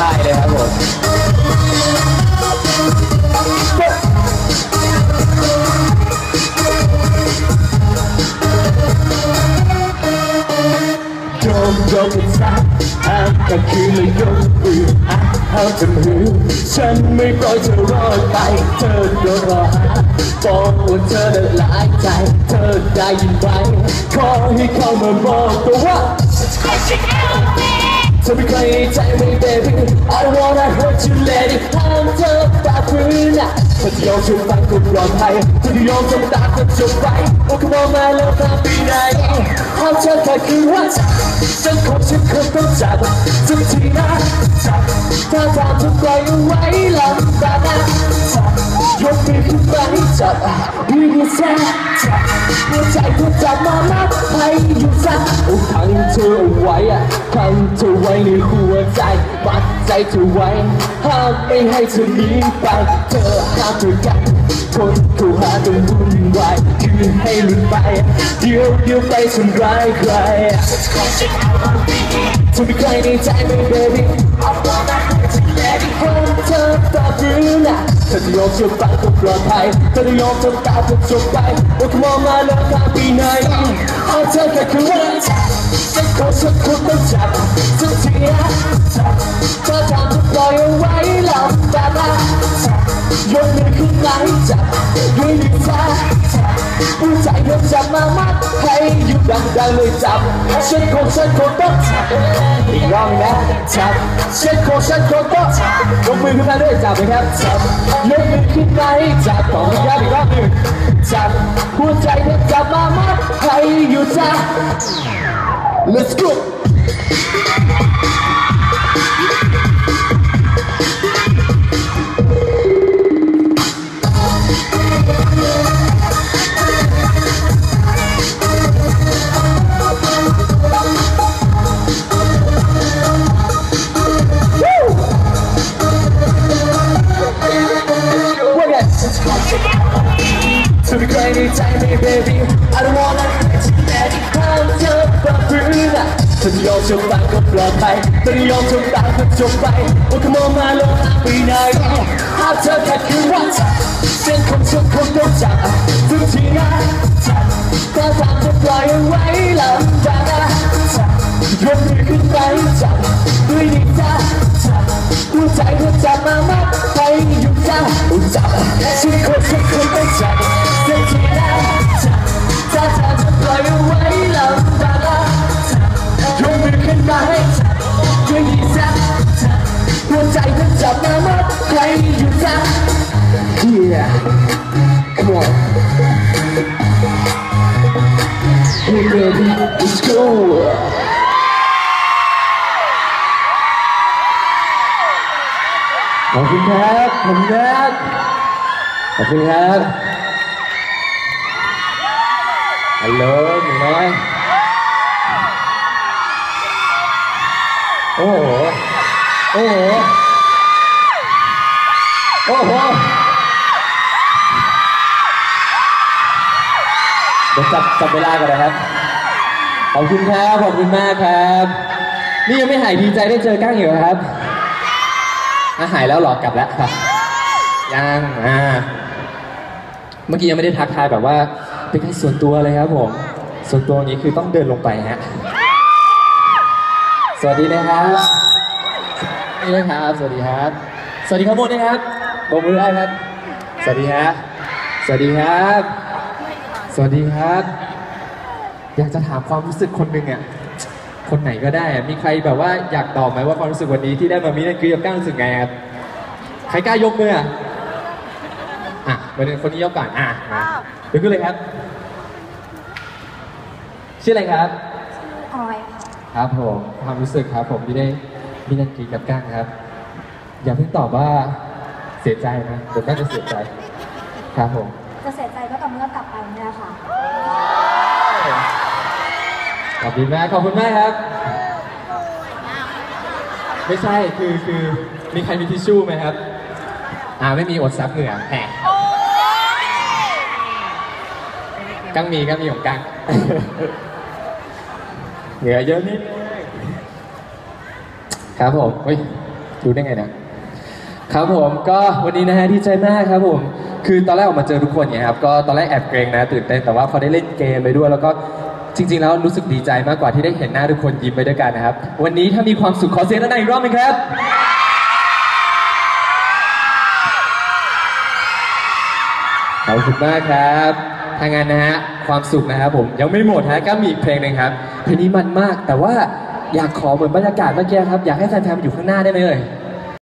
ใต้เลยครับผมโยมโมซักอ้ามก็คือแลยยกมืออ้าวเอาจมือฉันไม่ปล่อยเธอรอดไป เธอโดนรอหาบอกว่าเธอได้หลายใจ เธอได้ยินไหมขอให้เข้ามาบอกตัวว่า Squishy Elvis! อไม่เคยใจไม่ baby I wanna hurt you lady ห้ามเธอตาพื้นอะเธอจะยอมช่วยฟังก็ปลอดภัยเธอจะยอมจำตาก็จบไปโอ้ come on มาแล้วพาไปไหนห้ามเธอแค่คือว่าฉัน ยกมือขึ้นมาให้จับดีดีแซ่จับหัวใจเธอจับมามัดให้อยู่ซะโอ้ขังเธอเอาไว้อะขังเธอไว้ในหัวใจมัดใจเธอไว้ห้ามไม่ให้เธอหนีไปเธอห้ามเธอกันคนเขาหาต้องวุ่นวายคือให้หลุดไป เดี๋ยวเดี๋ยวไปทำร้ายใครเธอไม่เคยในใจไหม baby I wanna hurt you lady ห้ามเธอตาพื้นอะเธอจะ ยอมเชื่อฟังก็ปลอดภัยเธอจะยอมทำตามก็จบไปโอ้ come on มาแล้วพาไปไหนเจับยกมือขึ้นมาให้จับด้วยลิ้นชาจับหัวใจเธอจับมามัดให้อยู่ดังๆเลยจับฉันคงฉันคงต้องจับอีกรอบหนึงนะจับฉันคงฉันคงต้องจับยกมือขึ้นมาด้วยจับนะครับจับยกมือขึ้นมาให้จับต่อครับอีกรอบหนึ่งจับหัวใจเธอจับมามัดให้อยู่จับ Let's go ไม่เคยในใจไม่ baby I don't wanna hurt you daddy ห้ามเธอปรับพื้นอะเธอยอมเชื่อฟังก็ปลอดภัยเธอจะยอมทำตามก็จบไปโอ้ come on มาล้วหาไปไหนหาเธอแค่คือว่าเส้นของฉันคงต้องจับทุกทีนะจับถ้าทางจะปล่อยไว้ลำบากนะจับยกมือขึ้นไปจับด้วยดีจ้าจับหัวใจเธอจับมามัดให้อยู่จ้าโอ้จับฉันคงฉันคง มือขึ้นมาให้จับด้วยดีจ้าจับหัวใจเธอจับมามัดให้อยู่จ้า Yeah come on Hey baby let's go ขอบคุณครับขอบคุณครับขอบคุณครับฮัลโหลหนูน้อย โอ้โห โอ้โห โอ้โหเดี๋ยวจับจับเวลากันนะครับ ขอบคุณครับ ขอบคุณมากครับ นี่ยังไม่หายดีใจได้เจอก้างอยู่เหรอครับอะหายแล้วหรอกลับแล้วครับ ยังอ่า เมื่อกี้ยังไม่ได้ทักทายแบบว่า เป็นการส่วนตัวเลยครับผม ส่วนตัวนี้คือต้องเดินลงไปฮะ สวัสดีนะครับนี่นะครับ สวัสดีครับ สวัสดีครับหมดนะครับบกมือได้ครับ สวัสดีฮะสวัสดีครับ สวัสดีครับ อยากจะถามความรู้สึกคนหนึ่งอะคนไหนก็ได้อะมีใครแบบว่าอยากตอบไหมว่าความรู้สึกวันนี้ที่ได้มามีนักกรีกับก้าวรู้สึกไงครับใครกล้ายกมืออะอะมาเป็นคนนี้ยกก่อนอะมายกขึ้นเลยครับ ชื่ออะไรครับออย ค่ะครับผมความรู้สึกครับ ผมที่ได้มีนักกรีกับก้างครับ อย่าเพิ่งตอบว่าเสียใจนะเดี๋ยวก้างจะเสียใจครับผมจะเสียใจก็ต่อเมื่อกลับไปเนี่ยค่ะ ขอบคุณมากขอบคุณมากครับ ไม่ใช่คือคือมีใครมีทิชชู่ไหมครับ อ่าไม่มีอดซับเหงื่อแหมกังมีกังมีของกัง เหนือเยอะนิดครับผมเฮ้ยรู้ได้ไงนะครับผมก็วันนี้นะฮะที่ใจมากครับผม คือตอนแรกออกมาเจอทุกคนเนี่ยครับก็ตอนแรกแอบเกรงนะตื่นเต้นแต่ว่าพอได้เล่นเกมไปด้วย แล้วก็จริง ๆ แล้วรู้สึกดีใจมากกว่าที่ได้เห็นหน้าทุกคนยิ้มไปด้วยกันนะครับ วันนี้ถ้ามีความสุขขอเสียงด้านในอีกรอบนึงครับขอบคุณมากครับถ้างั้นนะฮะ ความสุขนะครับผมยังไม่หมดฮะก็มีอีกเพลงหนึ่งครับเพลงนี้มันมาก แต่ว่าอยากขอเหมือนบรรยากาศเมื่อกี้ครับอยากให้แฟนๆอยู่ข้างหน้าได้ไหมเอ่ย